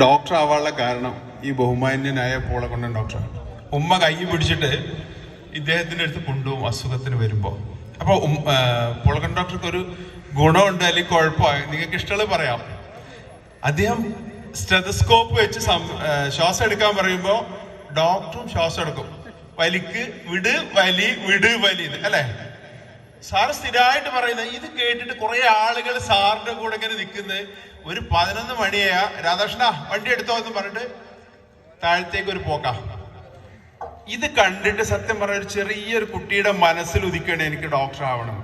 Doctor ആവാനുള്ള കാരണം ഈ ബഹുമാന്യനായ പോളക്കൊണ്ടൻ ഡോക്ടർ. ഉമ്മ കൈ പിടിച്ചിട്ട് ഇദ്ദേഹത്തിന്റെ അടുത്ത് കൊണ്ടുപോകും അസുഖത്തിന് വരുമ്പോ അപ്പൊ പോളക്കൺ ഡോക്ടർക്ക് ഒരു ഗുണമുണ്ട് അല്ലെങ്കിൽ കുഴപ്പമായി നിങ്ങൾക്ക് ഇഷ്ടമുള്ള പറയാം. അദ്ദേഹം സ്റ്റെതസ്കോപ്പ് വെച്ച് ശ്വാസം എടുക്കാൻ പറയുമ്പോ ഡോക്ടറും ശ്വാസം എടുക്കും. വലിക്ക് വിട് വലി വിട് വലി അല്ലേ? സാറ് സ്ഥിരമായിട്ട് പറയുന്നത് ഇത് കേട്ടിട്ട് കുറെ ആളുകൾ സാറിന്റെ കൂടെ ഇങ്ങനെ നിൽക്കുന്നത് ഒരു പതിനൊന്ന് മണിയാ രാധാകൃഷ്ണ വണ്ടി എടുത്തോ എന്ന് പറഞ്ഞിട്ട് താഴത്തേക്ക് ഒരു പോക്ക. ഇത് കണ്ടിട്ട് സത്യം പറഞ്ഞ ഒരു ചെറിയൊരു കുട്ടിയുടെ മനസ്സിൽ ഉദിക്കണേ എനിക്ക് ഡോക്ടർ ആവണം.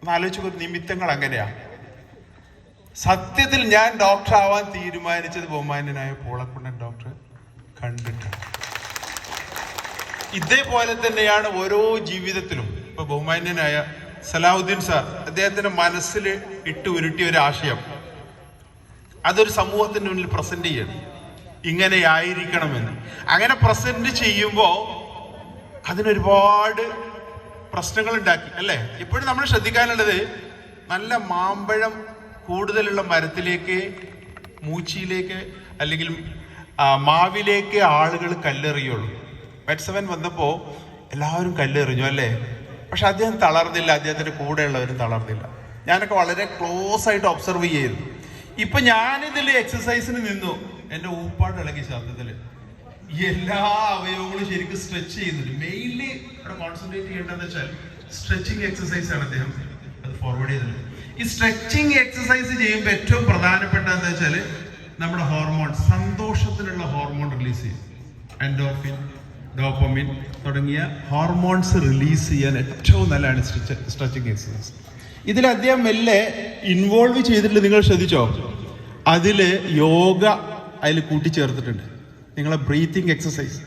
ഒന്ന് ആലോചിച്ച് നിമിത്തങ്ങൾ അങ്ങനെയാ. സത്യത്തിൽ ഞാൻ ഡോക്ടർ ആവാൻ തീരുമാനിച്ചത് ബഹുമാന്യനായ പോളക്കുണ്ടൻ ഡോക്ടർ കണ്ടിട്ടാണ്. ഇതേപോലെ തന്നെയാണ് ഓരോ ജീവിതത്തിലും. ഇപ്പൊ ബഹുമാന്യനായ സലാഹുദ്ദീൻ സാർ അദ്ദേഹത്തിന്റെ മനസ്സിൽ ഇട്ട് ഉരുട്ടിയ ഒരു ആശയം. അതൊരു സമൂഹത്തിന് മുന്നിൽ പ്രസന്റ് ചെയ്യണം. ഇങ്ങനെ ആയിരിക്കണമെന്ന്. അങ്ങനെ പ്രസന്റ് ചെയ്യുമ്പോൾ അതിനൊരുപാട് പ്രശ്നങ്ങൾ ഉണ്ടാക്കി അല്ലേ? ഇപ്പോഴും നമ്മൾ ശ്രദ്ധിക്കാനുള്ളത് നല്ല മാമ്പഴം കൂടുതലുള്ള മരത്തിലേക്ക് മൂച്ചിയിലേക്ക് അല്ലെങ്കിൽ മാവിലേക്ക് ആളുകൾ കല്ലെറിയുള്ളൂ. മെറ്റ്സവൻ വന്നപ്പോൾ എല്ലാവരും കല്ലെറിഞ്ഞു അല്ലേ? പക്ഷെ അദ്ദേഹം തളർന്നില്ല അദ്ദേഹത്തിന്റെ കൂടെയുള്ളവരും തളർന്നില്ല. ഞാനൊക്കെ വളരെ ക്ലോസ് ആയിട്ട് ഒബ്സർവ് ചെയ്തു ഇപ്പൊ ഞാനിതിൽ എക്സസൈസിന് നിന്നു. എന്റെ ഊപ്പാട് ഇളകി ശബ്ദത്തിൽ എല്ലാ അവയവങ്ങളും ശരിക്കും സ്ട്രെച്ച് ചെയ്യുന്നുണ്ട്. മെയിൻലി ഇവിടെ കോൺസെൻട്രേറ്റ് ചെയ്യേണ്ടതെന്ന് വെച്ചാൽ സ്ട്രെച്ചിങ് എക്സസൈസ് ആണ് അദ്ദേഹം അത് ഫോർവേഡ് ചെയ്തത് ഈ സ്ട്രെച്ചിങ് എക്സസൈസ് ചെയ്യുമ്പോൾ ഏറ്റവും പ്രധാനപ്പെട്ട എന്താ വെച്ചാൽ നമ്മുടെ ഹോർമോൺ സന്തോഷത്തിനുള്ള ഹോർമോൺ റിലീസ് ചെയ്യും. എൻഡോർഫിൻ ഡോപ്പമിൻ തുടങ്ങിയ ഹോർമോൺസ് റിലീസ് ചെയ്യാൻ ഏറ്റവും നല്ലതാണ് സ്ട്രെച്ചിങ് എക്സസൈസ്. ഇതിൽ അദ്ദേഹം മെല്ലെ ഇൻവോൾവ് ചെയ്തിട്ടുണ്ട്. നിങ്ങൾ ശ്രദ്ധിച്ചോ? അതിൽ യോഗ അതിൽ കൂട്ടിച്ചേർത്തിട്ടുണ്ട്. നിങ്ങളെ ബ്രീത്തിങ് എക്സസൈസ്.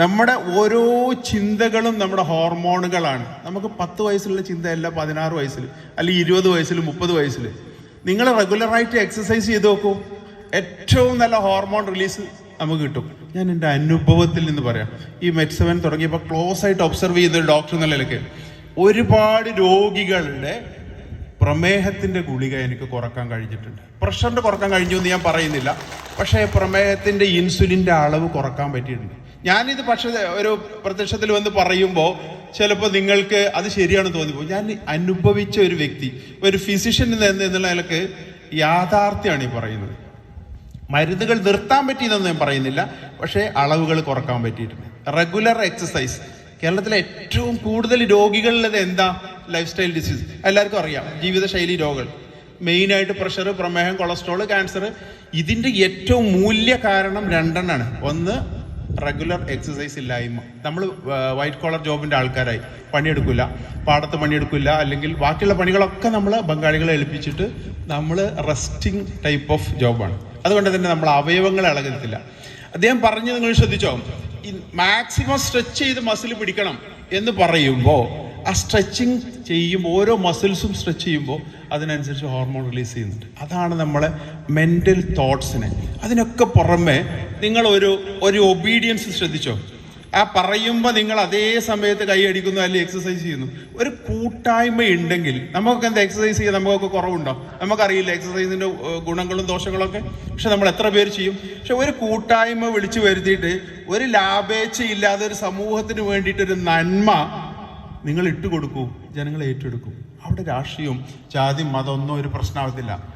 നമ്മുടെ ഓരോ ചിന്തകളും നമ്മുടെ ഹോർമോണുകളാണ്. നമുക്ക് പത്ത് വയസ്സുള്ള ചിന്തയല്ല പതിനാറ് വയസ്സിൽ അല്ലെങ്കിൽ ഇരുപത് വയസ്സിൽ മുപ്പത് വയസ്സിൽ. നിങ്ങൾ റെഗുലറായിട്ട് എക്സസൈസ് ചെയ്ത് നോക്കൂ. ഏറ്റവും നല്ല ഹോർമോൺ റിലീസ് നമുക്ക് കിട്ടും. ഞാൻ എന്റെ അനുഭവത്തിൽ നിന്ന് പറയാം. ഈ മെറ്റ്സവൻ തുടങ്ങിയപ്പോൾ ക്ലോസ് ആയിട്ട് ഒബ്സർവ് ചെയ്ത ഒരു ഡോക്ടർ എന്ന നിലയ്ക്ക് ഒരുപാട് രോഗികളുടെ പ്രമേഹത്തിന്റെ ഗുളിക എനിക്ക് കുറയ്ക്കാൻ കഴിഞ്ഞിട്ടുണ്ട്. പ്രഷറിന്റെ കുറയ്ക്കാൻ കഴിഞ്ഞു എന്ന് ഞാൻ പറയുന്നില്ല. പക്ഷേ പ്രമേഹത്തിന്റെ ഇൻസുലിന്റെ അളവ് കുറയ്ക്കാൻ പറ്റിയിട്ടുണ്ട്. ഞാനിത് പക്ഷേ ഒരു പ്രത്യക്ഷത്തിൽ വന്ന് പറയുമ്പോൾ ചിലപ്പോൾ നിങ്ങൾക്ക് അത് ശരിയാണ് തോന്നിപ്പോൾ ഞാൻ അനുഭവിച്ച ഒരു വ്യക്തി ഒരു ഫിസിഷ്യൻ എന്ന എന്നുള്ള നിലയ്ക്ക് യാഥാർത്ഥ്യമാണ് ഈ പറയുന്നത്. മരുന്നുകൾ നിർത്താൻ പറ്റിയതെന്ന് ഞാൻ പറയുന്നില്ല പക്ഷേ അളവുകൾ കുറയ്ക്കാൻ പറ്റിയിട്ടുണ്ട്. റെഗുലർ എക്സസൈസ് കേരളത്തിലെ ഏറ്റവും കൂടുതൽ രോഗികളുള്ളത് എന്താ? ലൈഫ് സ്റ്റൈൽ ഡിസീസ് എല്ലാവർക്കും അറിയാം ജീവിതശൈലി രോഗങ്ങൾ. മെയിനായിട്ട് പ്രഷർ പ്രമേഹം കൊളസ്ട്രോൾ ക്യാൻസർ ഇതിന്റെ ഏറ്റവും മൂല്യ കാരണം രണ്ടെണ്ണാണ്. ഒന്ന് റെഗുലർ എക്സസൈസ് ഇല്ലായ്മ. നമ്മൾ വൈറ്റ് കോളർ ജോബിന്റെ ആൾക്കാരായി. പണിയെടുക്കില്ല പാടത്ത് പണിയെടുക്കില്ല അല്ലെങ്കിൽ ബാക്കിയുള്ള പണികളൊക്കെ നമ്മൾ ബംഗാളികളെ ഏൽപ്പിച്ചിട്ട് നമ്മൾ റെസ്റ്റിംഗ് ടൈപ്പ് ഓഫ് ജോബാണ് അതുകൊണ്ട് തന്നെ നമ്മൾ അവയവങ്ങളെ ഇളകത്തില്ല അദ്ദേഹം പറഞ്ഞു നിങ്ങൾ ശ്രദ്ധിച്ചോ? മാക്സിമം സ്ട്രെച്ച് ചെയ്ത് മസിൽ പിടിക്കണം എന്ന് പറയുമ്പോൾ ആ സ്ട്രെച്ചിങ് ചെയ്യുമ്പോൾ ഓരോ മസിൽസും സ്ട്രെച്ച് ചെയ്യുമ്പോൾ അതിനനുസരിച്ച് ഹോർമോൺ റിലീസ് ചെയ്യുന്നുണ്ട്. അതാണ് നമ്മളെ മെന്റൽ തോട്ട്സിനെ. അതിനൊക്കെ പുറമെ നിങ്ങൾ ഒരു ഒരു ഒബീഡിയൻസ് ശ്രദ്ധിച്ചോ? ആ പറയുമ്പോൾ നിങ്ങൾ അതേ സമയത്ത് കൈയടിക്കുന്നു അല്ലെങ്കിൽ എക്സസൈസ് ചെയ്യുന്നു. ഒരു കൂട്ടായ്മ ഉണ്ടെങ്കിൽ നമുക്കൊക്കെ എന്താ എക്സസൈസ് ചെയ്യാൻ നമുക്കൊക്കെ കുറവുണ്ടോ? നമുക്കറിയില്ല എക്സസൈസിന്റെ ഗുണങ്ങളും ദോഷങ്ങളൊക്കെ? പക്ഷെ നമ്മൾ എത്ര പേര് ചെയ്യും? പക്ഷെ ഒരു കൂട്ടായ്മ വിളിച്ചു വരുത്തിയിട്ട് ഒരു ലാഭേച്ഛ ഇല്ലാതെ ഒരു സമൂഹത്തിന് വേണ്ടിയിട്ടൊരു നന്മ നിങ്ങൾ ഇട്ടുകൊടുക്കൂ ജനങ്ങൾ ഏറ്റെടുക്കും. അവിടെ രാഷ്ട്രീയവും ജാതി മതമൊന്നും ഒരു പ്രശ്നമാകത്തില്ല